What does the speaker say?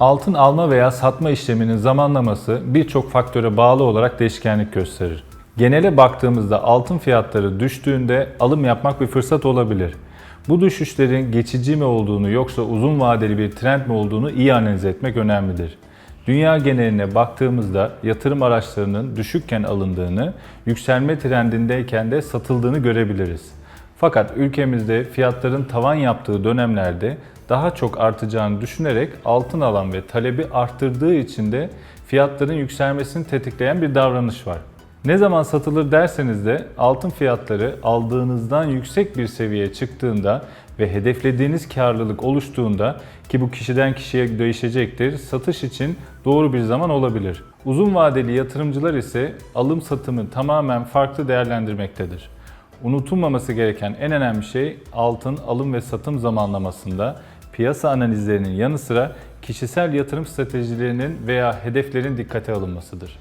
Altın alma veya satma işleminin zamanlaması birçok faktöre bağlı olarak değişkenlik gösterir. Genele baktığımızda altın fiyatları düştüğünde alım yapmak bir fırsat olabilir. Bu düşüşlerin geçici mi olduğunu yoksa uzun vadeli bir trend mi olduğunu iyi analiz etmek önemlidir. Dünya geneline baktığımızda yatırım araçlarının düşükken alındığını, yükselme trendindeyken de satıldığını görebiliriz. Fakat ülkemizde fiyatların tavan yaptığı dönemlerde daha çok artacağını düşünerek altın alan ve talebi arttırdığı için de fiyatların yükselmesini tetikleyen bir davranış var. Ne zaman satılır derseniz de altın fiyatları aldığınızdan yüksek bir seviyeye çıktığında ve hedeflediğiniz karlılık oluştuğunda ki bu kişiden kişiye değişecektir, satış için doğru bir zaman olabilir. Uzun vadeli yatırımcılar ise alım satımı tamamen farklı değerlendirmektedir. Unutulmaması gereken en önemli şey altın alım ve satım zamanlamasında piyasa analizlerinin yanı sıra kişisel yatırım stratejilerinin veya hedeflerin dikkate alınmasıdır.